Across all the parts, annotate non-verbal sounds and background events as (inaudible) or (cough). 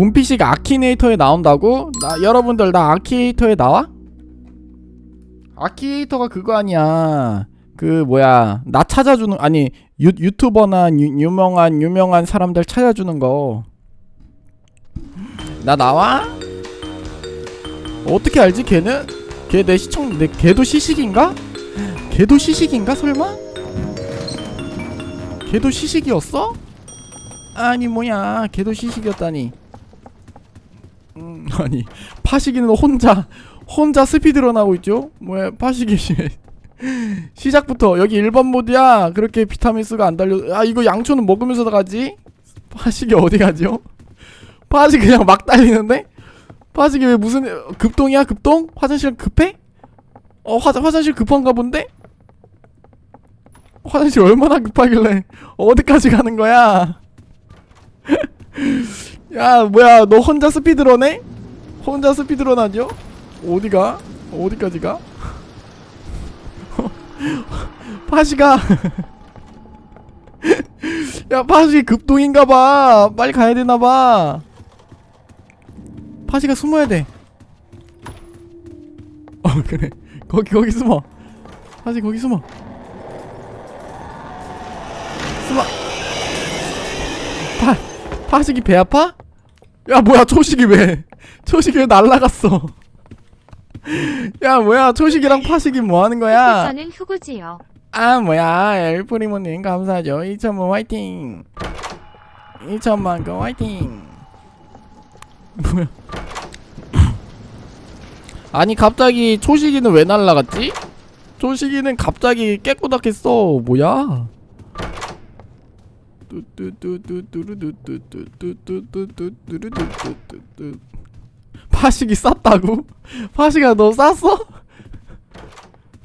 문피식 아키네이터에 나온다고? 나 여러분들 나 아키네이터에 나와? 아키네이터가 그거 아니야. 그 뭐야 나 찾아주는 아니 유, 유튜버나 유, 유명한 유명한 사람들 찾아주는 거. 나 나와? 어떻게 알지 걔는? 걔 내 시청 내 걔도 시식인가? 걔도 시식인가 설마? 걔도 시식이었어? 아니 뭐야 걔도 시식이었다니 음 아니 파식이는 혼자 혼자 스피드런 하고 있죠? 뭐야 (laughs) 시- 시작부터. 여기 일반 모드야. 그렇게 비타민 C가 안 달려 아 이거 양초는 먹으면서 가지? 파식이 어디 가죠? 파식 그냥 막 달리는데? 파식이 왜 무슨 급동이야 급동? 화장실 급해? 어 화, 화장실 급한가 본데? 화장실 얼마나 급하길래 어디까지 가는 거야 (laughs) 야 뭐야 너 혼자 스피드러네? 혼자 스피드런 하죠? 어디가? 어디까지 가? (laughs) 파시가 (laughs) 야 파시 급동인가봐 빨리 가야 되나봐 파시가 숨어야 돼 어 (laughs) 그래 거기 거기 숨어 파시 거기 숨어 숨어 파 파식이 배 아파? 야 뭐야 초식이 왜 초식이 왜 날라갔어? 야 뭐야 초식이랑 파식이 뭐 하는 거야? 저는 후구지요. 아 뭐야 엘프리모님 감사하죠. 2천만 화이팅. 2천만 그 화이팅. 뭐야? 아니 갑자기 초식이는 왜 날라갔지? 초식이는 갑자기 깨꼬닥했어. 뭐야 파식이 쌌다고? 파식아 너 쌌어?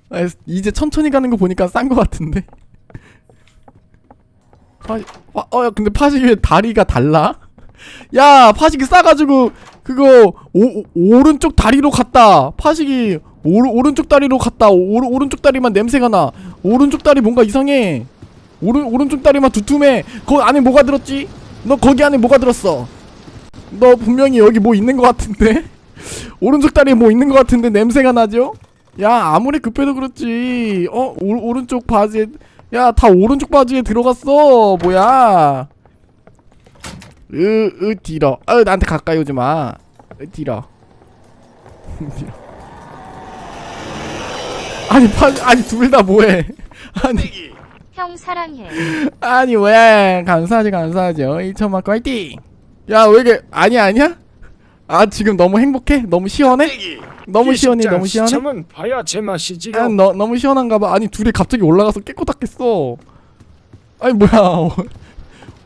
아, 이제 천천히 가는 거 보니까 싼 거 같은데. 파, 파, 어, 야, 근데 파식이 왜 다리가 달라? 야, 파식이 싸가지고 그거 오, 오- 오른쪽 다리로 갔다. 파식이 오, 오른쪽 다리로 갔다. 오, 오른쪽 다리만 냄새가 나. 오른쪽 다리 뭔가 이상해. 오른 오른쪽 다리만 두툼해. 거 안에 뭐가 들었지? 너 거기 안에 뭐가 들었어? 너 분명히 여기 뭐 있는 거 같은데? (laughs) 오른쪽 다리에 뭐 있는 거 같은데 냄새가 나죠? 야 아무리 급해도 그렇지 어 오, 오른쪽 바지에 야 다 오른쪽 바지에 들어갔어 뭐야 으으 뒤러 어 나한테 가까이 오지 마 으, 뒤러 뒤러 (laughs) 아니 파 아니 둘 다 뭐해 (laughs) 아니 형 사랑해. 아니 왜 감사하지 감사하죠 2천만 화이팅 야 왜 이게 아니야 아니야 아 지금 너무 행복해 너무 시원해 너무 시원해 너무 시원해 시청은 봐야 제맛이지요. 아, 너, 너무 시원한가 봐. 아니, 둘이 갑자기 올라가서 깨꼬닥했어. 아니, 뭐야. (laughs) 어,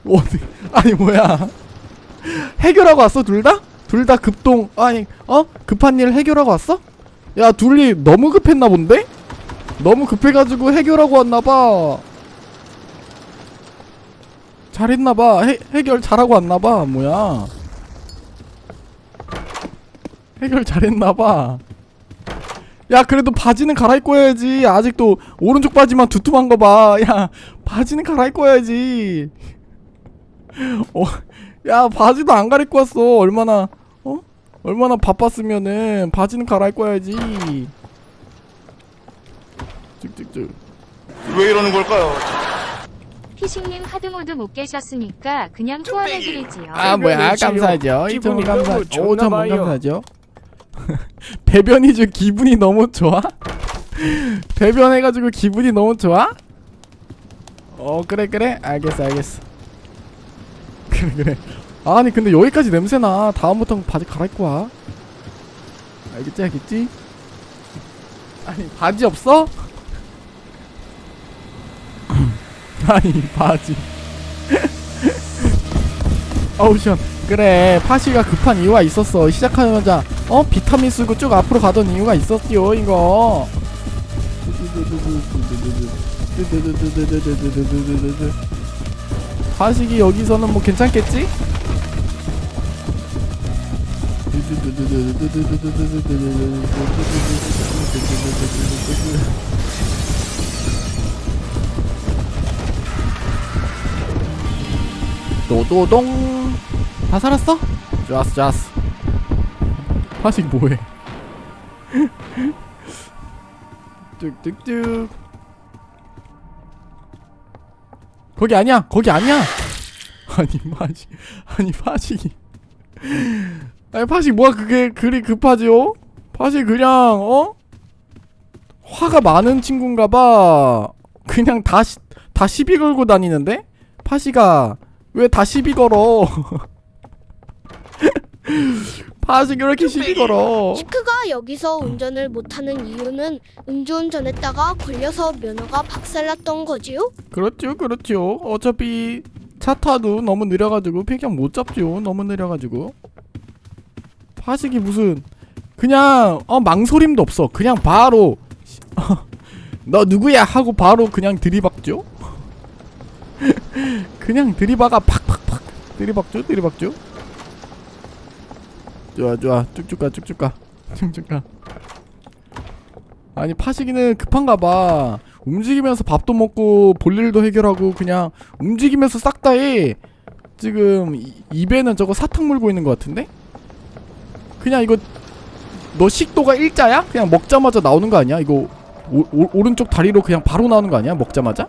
어디, 아니, 뭐야. 해결하고 왔어, 둘 다? 둘 다 급동, 아니, 어? 급한 일 해결하고 왔어? 야, 둘이 너무 급했나 본데? 너무 급해가지고 해결하고 왔나봐. 잘했나봐. 해, 해결 잘하고 왔나봐. 뭐야. 해결 잘했나봐. 야 그래도 바지는 갈아입고 해야지 아직도 오른쪽 바지만 두툼한 거 봐 야 바지는 갈아입고 해야지 어 야 바지도 안 갈아입고 왔어 얼마나 어 얼마나 바빴으면은 바지는 갈아입고 해야지 쭉쭉쭉 왜 이러는 걸까요? 피식님 하드 모드 못 계셨으니까 그냥 후원해드리지요. 아 뭐야. 배변이지요. 감사하죠. 기분이 2천원 감사 너무 좋나 5천원 봐요. 감사하죠. (laughs) 배변이죠 기분이 너무 좋아? (laughs) 배변해가지고 기분이 너무 좋아? 어 그래 그래. 알겠어 알겠어. (laughs) 그래 그래. 아니 근데 여기까지 냄새나. 다음부터는 바지 갈아입고 와. 알겠지 알겠지? 아니 바지 없어 아니 바지. (laughs) 어우 그래 파시가 급한 이유가 있었어. 시작하자마자 어? 비타민 쓰고 쭉 앞으로 가던 이유가 있었지요 이거. 파식이 여기서는 뭐 괜찮겠지? 노도동. 다 살았어? 좋았어 좋았어. 파식 뭐해? (laughs) 뚝뚝뚝. 거기 아니야 거기 아니야. (laughs) 아니 파식 아니 파식이 (laughs) 아니 파식 뭐가 그게? 그리 급하지요 파식 그냥 어? 화가 많은 친구인가봐. 그냥 다, 시, 다 시비 걸고 다니는데? 파시가 왜 다 시비 걸어? (laughs) 왜 이렇게 시비 걸어? 시크가 여기서 운전을 못하는 이유는 음주운전했다가 걸려서 면허가 박살났던 거지요? 그렇죠 그렇죠 어차피 차 타도 너무 느려가지고 배경 못 잡죠 너무 느려가지고. 파식이 무슨 그냥 어 망설임도 없어. 그냥 바로 (laughs) 너 누구야? 하고 바로 그냥 들이박죠 (laughs) 그냥 들이박아 팍팍팍 들이박죠 들이박죠 좋아 좋아 쭉쭉 가 쭉쭉 가 (laughs) 쭉쭉 가 아니 파식이는 급한가봐 움직이면서 밥도 먹고 볼일도 해결하고 그냥 움직이면서 싹 다 해. 지금 이- 입에는 저거 사탕 물고 있는 것 같은데? 그냥 이거 너 식도가 일자야? 그냥 먹자마자 나오는 거 아니야? 이거 오, 오, 오른쪽 다리로 그냥 바로 나오는 거 아니야? 먹자마자?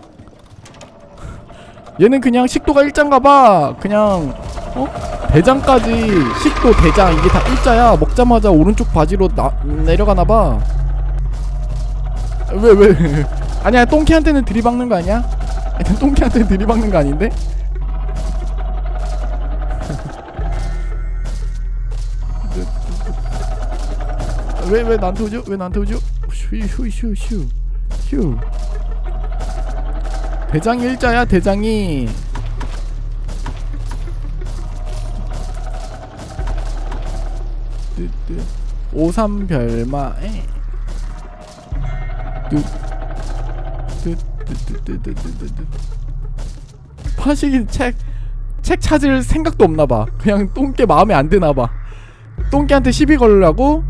얘는 그냥 식도가 일자인가 봐. 그냥 어? 대장까지 식도 대장 이게 다 일자야. 먹자마자 오른쪽 바지로 나, 내려가나 봐. 왜 왜? (laughs) 아니야 똥키한테는 들이박는 거 아니야? 아니, (laughs) 똥키한테는 들이박는 거 아닌데? (laughs) 왜 왜 나한테 오죠? 왜 나한테 오죠? 슈슈슈슈 휴 대장이 일자야 대장이. 뚜뚜. 오삼별마에. 뚜뚜뚜뚜뚜뚜뚜 파식이 책, 책 찾을 생각도 없나봐. 그냥 똥개 마음에 안 드나봐. 똥개한테 시비 걸려고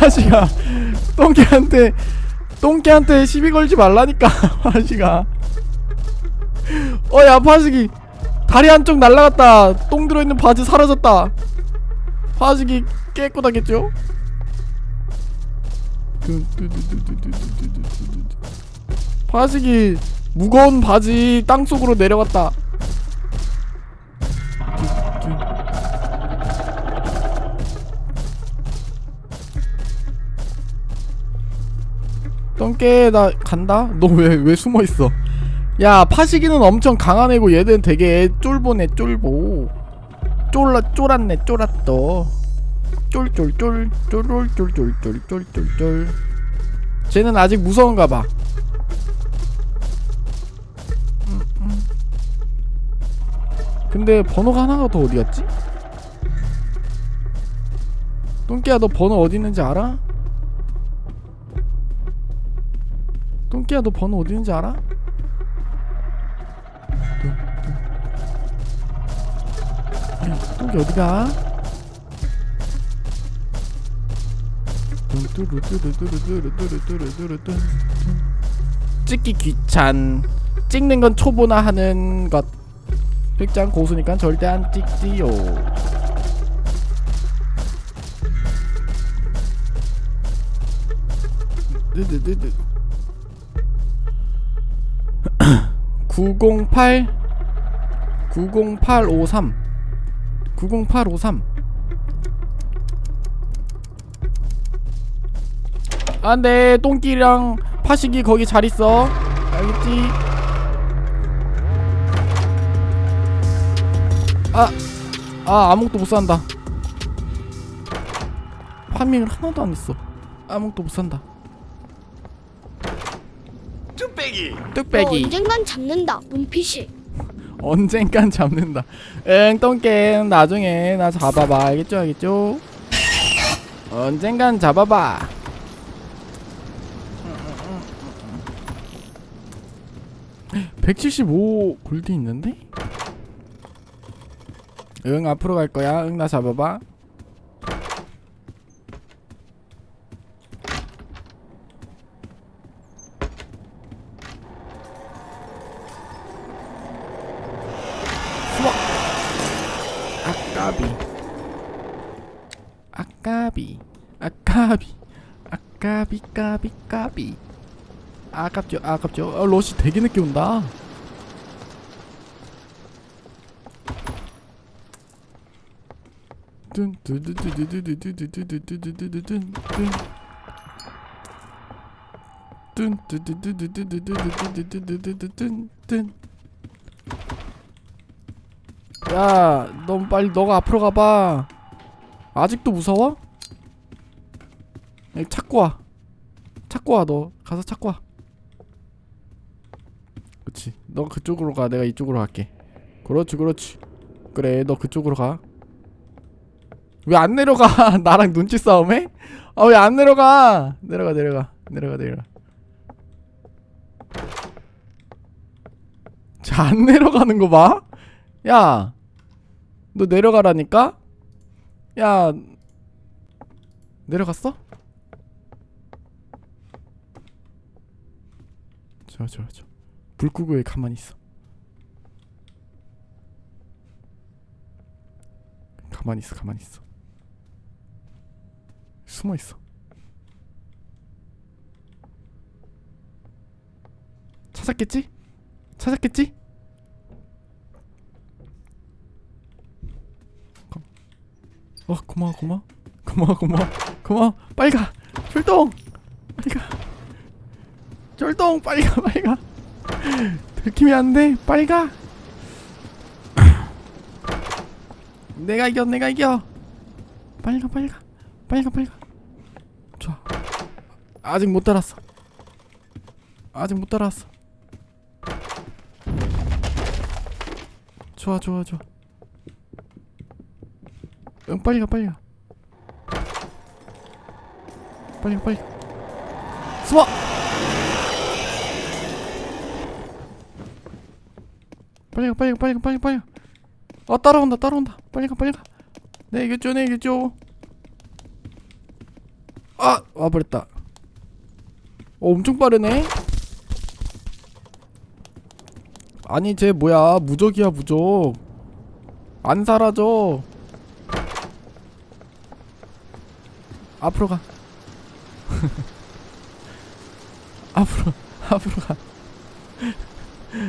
파식아 똥개한테 똥개한테 시비 걸지 말라니까 파식아 어야 파식이 다리 한쪽 날라갔다. 똥 들어있는 바지 사라졌다. 파식이 깨끗하겠죠? 파식이 무거운 바지 땅속으로 내려갔다 똥개 나 간다? 너 왜 왜 숨어 있어? 야 파식이는 엄청 강한 애고 얘는 되게 쫄보네 쫄보 쫄라 쫄았네 쫄았어 쫄쫄쫄 쫄쫄쫄쫄쫄쫄쫄쫄 쟤는 아직 무서운가 봐 음, 음. 근데 번호가 하나가 더 어디 갔지? 똥개야 너 번호 어디 있는지 알아? 똥개야 너 번호 어디 있는지 알아? 똥개 어디가? 찍기 귀찮. 찍는 건 초보나 하는 것. 백장 고수니까 절대 안 찍지요 908 90853 90853 안돼 똥끼랑 파식이 거기 잘 있어. 알겠지? 아, 아 아무것도 못 산다. 파밍을 하나도 안 했어. 아무것도 못 산다 뚝배기 너 뚝배기 언젠간 잡는다 문피시 언젠간 잡는다. 응, 똥개 나중에 나 잡아봐. 알겠죠, 알겠죠? 언젠간 잡아봐. 175 골드 있는데? 응, 앞으로 갈 거야. 응, 나 잡아봐. 까비 까비 까비 아깝죠 아깝죠 아, 러시 되게 늦게 온다 야 너무 빨리 너가 앞으로 가봐 아직도 무서워? 야, 찾고 와. 찾고 와, 너. 가서 찾고 와. 그치. 너 그쪽으로 가. 내가 이쪽으로 갈게. 그렇지, 그렇지. 그래, 너 그쪽으로 가. 왜 안 내려가? (laughs) 나랑 눈치 싸움해? 아, 왜 안 내려가? 내려가, 내려가. 내려가, 내려가. 자, 안 (laughs) 내려가는 거 봐? 야, 너 내려가라니까? 야, 내려갔어? 저, 저, 저. 불 끄고 왜 가만히 있어? 가만히 있어, 가만히 있어. 숨어 있어. 찾았겠지? 찾았겠지? 어 고마워 고마워 고마워 고마워 고마워 빨리 가 출동 빨리 가 출동 빨리 가 빨리 가. 들키면 안돼 빨리 가. 내가 이겨 내가 이겨. 빨리 가 빨리 가. 빨리 가 빨리 가. 좋아. 아직 못 따랐어. 아직 못 따라왔어. 좋아 좋아 좋아. 응 빨리 가 빨리 가. 빨리 가 빨리 가. 숨어 빨리 가 빨리 가 빨리 가 빨리 가 빨리 가어 따라온다 따라온다. 빨리 가 빨리 가내 이겼죠 내 이겼죠 아 와버렸다. 어 엄청 빠르네. 아니 쟤 뭐야? 무적이야 무적. 안 사라져. 앞으로 가. (laughs) 앞으로 (laughs) 앞으로 가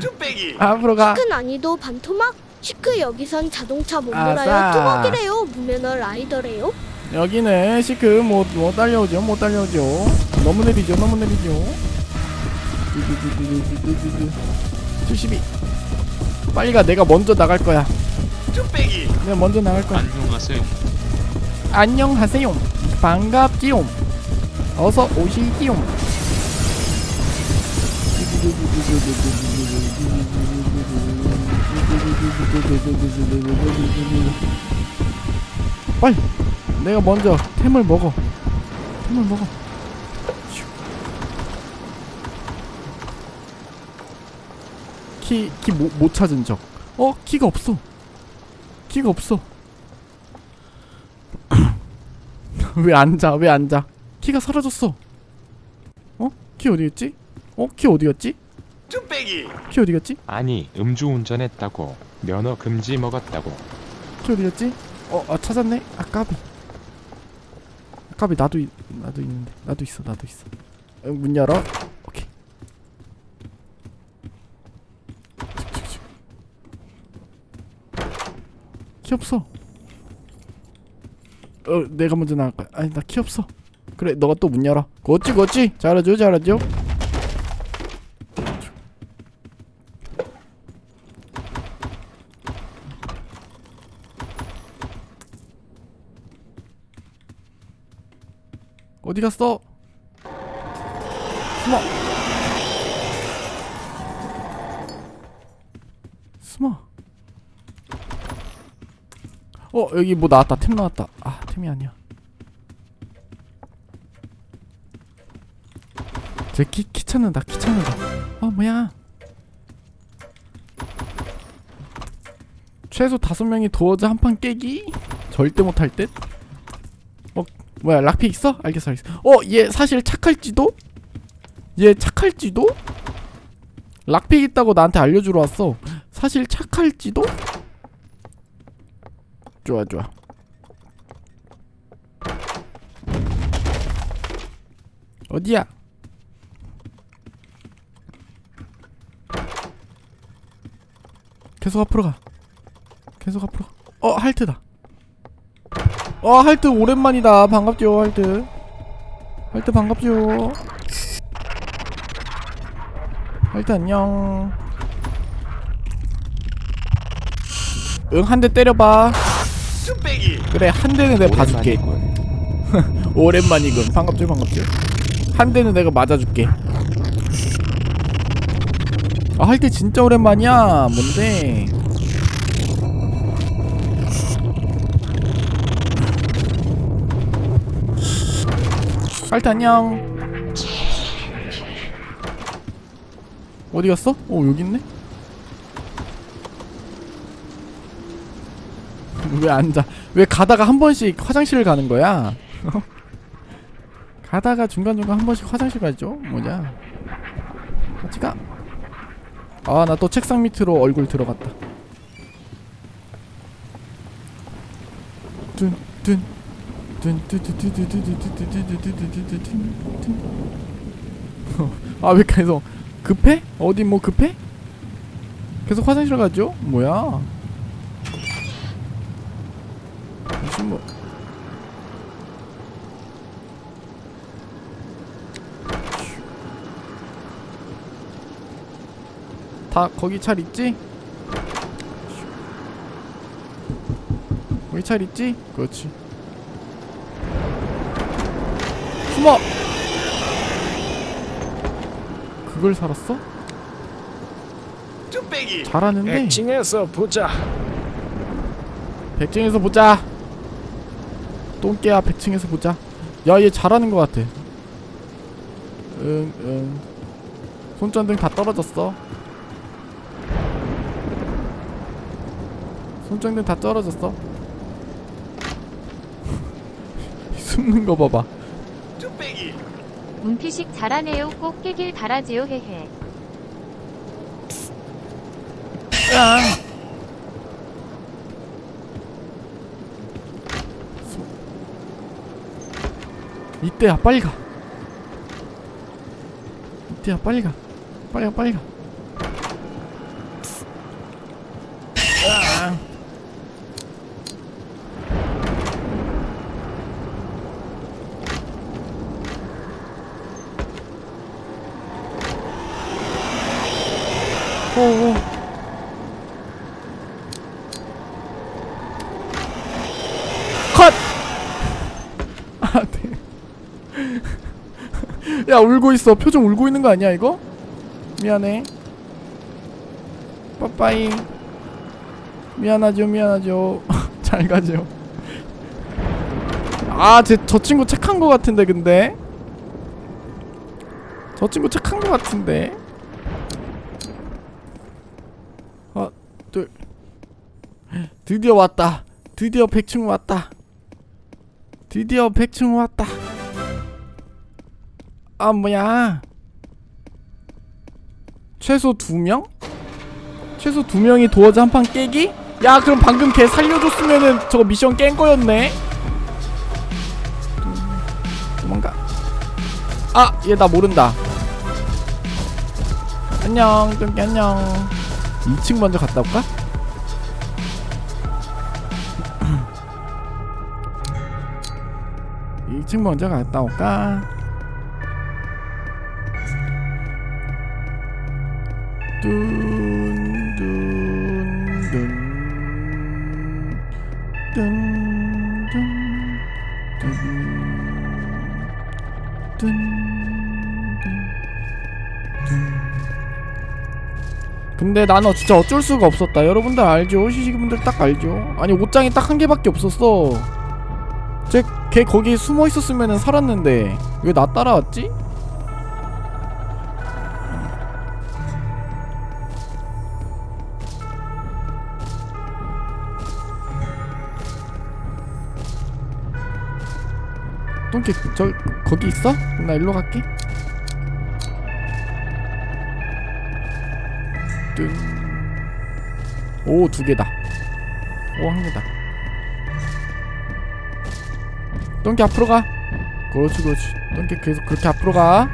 쭈빼기 앞으로 가 큰 난이도 반토막? 시크 여기선 자동차 못 아싸. 몰아요. 토막이래요. 무면허 라이더래요. 여기는 시크 못, 못 달려오죠 못 달려오죠 너무 느리죠 너무 느리죠 72 빨리 가 내가 먼저 나갈 거야 쭈빼기 내가 먼저 나갈 거야 안녕하세요. 안녕하세요 반갑지요 어서 오시지요 빨리 내가 먼저 템을 먹어 템을 먹어 키키못 찾은 적 어? 키가 없어 키가 없어 (coughs) 왜 앉아? 왜 앉아? 키가 사라졌어. 어? 키 어디 갔지? 어? 키 어디 갔지? 쭈빼기 키 어디 갔지? 아니 음주운전했다고 면허 금지 먹었다고 키 어디 갔지? 어, 아 찾았네. 아 까비. 아 까비 나도 있, 나도 있는데. 나도 있어. 나도 있어. 어, 문 열어. 오케이. 키 없어. 어, 내가 먼저 나갈 거야. 아니, 나 키 없어. 그래, 너가 또 문 열어. 그렇지, 그렇지. 잘하죠, 잘하죠. 어디 갔어? 숨어. 숨어. 어 여기 뭐 나왔다. 템 나왔다. 아 템이 아니야. 쟤키 키 찾는다. 키 찾는다. 어 뭐야? 최소 다섯 명이 도어즈 한 판 깨기? 절대 못할 듯? 뭐야 락픽 있어? 알겠어 알겠어 어얘 사실 착할지도? 얘 착할지도? 락픽 있다고 나한테 알려주러 왔어 사실 착할지도? 좋아 좋아 어디야? 계속 앞으로 가 계속 앞으로 가. 어 할트다 어 할트 오랜만이다. 반갑죠 할트. 할트 반갑죠. 할트 안녕. 응 한 대 때려봐. 그래 한 대는 내가 봐줄게. (laughs) 오랜만이군. 반갑죠 반갑죠. 한 대는 내가 맞아줄게. 아, 할 때 진짜 오랜만이야. 뭔데? 빨대 안녕. 어디 갔어? 어 여기 있네? 왜 앉아? 왜 가다가 한 번씩 화장실을 가는 거야? (laughs) 가다가 중간중간 한 번씩 화장실 가죠? 뭐냐? 같이 가. 아, 나 또 책상 밑으로 얼굴 들어갔다. 둔, 둔, 아 왜 계속 급해? 어디 뭐 급해? 계속 화장실 가죠? 뭐야? 무슨 뭐? 다 거기 잘 있지? 거기 잘 있지? 그렇지. 숨어. 그걸 살았어? 뚝배기 잘하는데. 액칭해서 보자. 백층에서 보자. 똥개야 백층에서 보자. 야 얘 잘하는 것 같아. 응 응. 손전등 다 떨어졌어. 손전등 다 떨어졌어. (laughs) 숨는 거 봐봐. 뚝배기 문피식 잘하네요. 꼭 깨길 바라지요. 헤헤. 야. 이때야 빨리 가. 이때야 빨리 가. 빨리 가 빨리 가. 아. 오. 컷! 아, 네. 야, 울고 있어. 표정 울고 있는 거 아니야, 이거? 미안해. 빠빠이. 미안하죠, 미안하죠. (laughs) 잘 가죠. 아, 제, 저 친구 착한 거 같은데, 근데? 저 친구 착한 거 같은데? 하나, 둘. 드디어 왔다. 드디어 100층 왔다. 드디어 100층 왔다. 아 뭐야? 최소 2명? 최소 2명이 도어즈 한 판 깨기? 야 그럼 방금 걔 살려줬으면은 저거 미션 깬 거였네? 도망가 아! 얘 나 모른다 안녕 끈기 안녕 2층 먼저 갔다 올까? (clears throat) 이층 먼저 갔다 올까? 근데 나는 진짜 어쩔 수가 없었다. 여러분들 알죠? 시시분들 딱 알죠? 아니 옷장이 딱 한 개밖에 없었어. 쟤 걔 거기 숨어 있었으면은 살았는데 왜 나 따라왔지? 똥개 저 거기 있어? 나 일로 갈게. 뜬. 오두 개다. 오 한 개다. 똥개 앞으로 가. 그렇지 그렇지. 똥개 계속 그렇게 앞으로 가.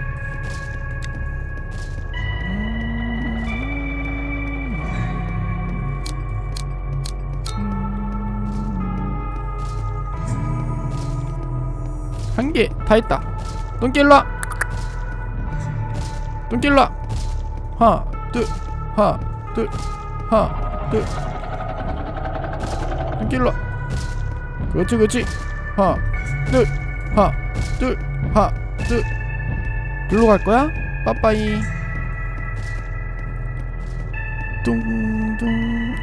한 개 다 했다. 똥개 일로와. 하나 둘 하나 둘 하나 둘. 일로와. 그렇지 그렇지. 하나 둘 하나 둘 하나 둘. 둘로 갈 거야? 빠빠이. 뚱뚱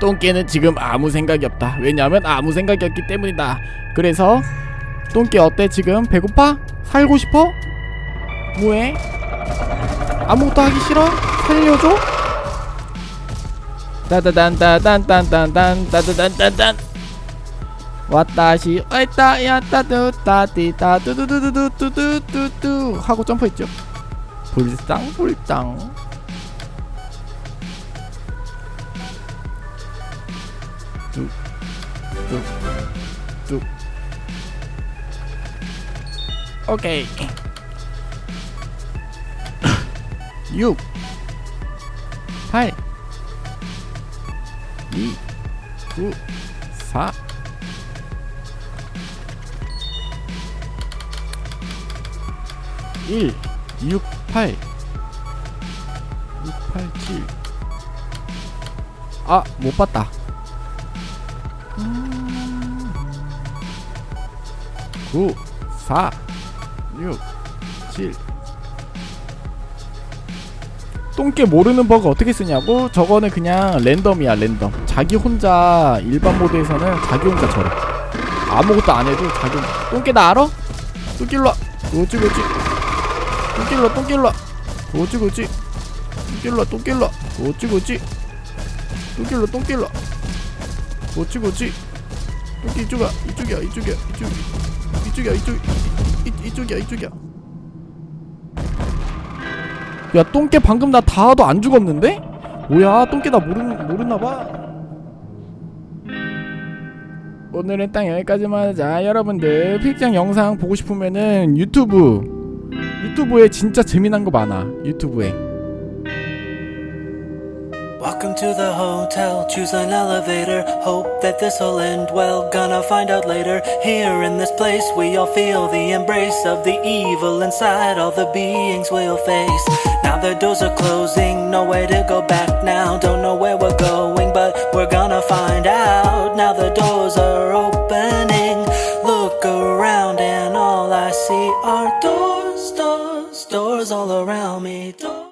똥개는 지금 아무 생각이 없다. 왜냐하면 아무 생각이 없기 때문이다 그래서 똥개 어때 지금 배고파? 살고 싶어? 뭐해? 아무것도 하기 싫어? 살려줘? 따다단따단딴딴딴 따다단딴딴 왔다시 왔다 야따두따띠따 두두두두두두두두 하고 점프했죠 불쌍 불쌍 뚝뚝뚝 Okay. you. Hi. Ni. U. Sa. Il. Yuk. Pai. Yuk. Pai. Chi. 아, 못 봤 다. 음... 9, 4, 6 7 똥개 모르는 버그 어떻게 쓰냐고? 저거는 그냥 랜덤이야 랜덤. 자기 혼자 일반 모드에서는 자기 혼자 저래. 아무것도 안 해도 자기 혼자. 똥개 나 알아? 똥개 일로와. 그렇지 그렇지. 똥개 일로와 똥개 일로와. 그렇지 그렇지. 똥개 일로와 그렇지 그렇지. 똥개 일로와 그렇지 그렇지. 똥개 이쪽이야 이쪽이야 이쪽이야 이쪽 이쪽이야 이쪽 이, 이쪽이야 이쪽이야. 야 똥개 방금 나 닿아도 안 죽었는데? 뭐야 똥개 나 모르, 모르나봐. 오늘은 딱 여기까지만 하자. 여러분들 픽장 영상 보고 싶으면은 유튜브 유튜브에 진짜 재미난 거 많아 유튜브에 Welcome to the hotel, choose an elevator. Hope that this'll end well. Gonna find out later. Here in this place, we all feel the embrace of the evil inside all the beings we'll face. Now the doors are closing, no way to go back now. Don't know where we're going,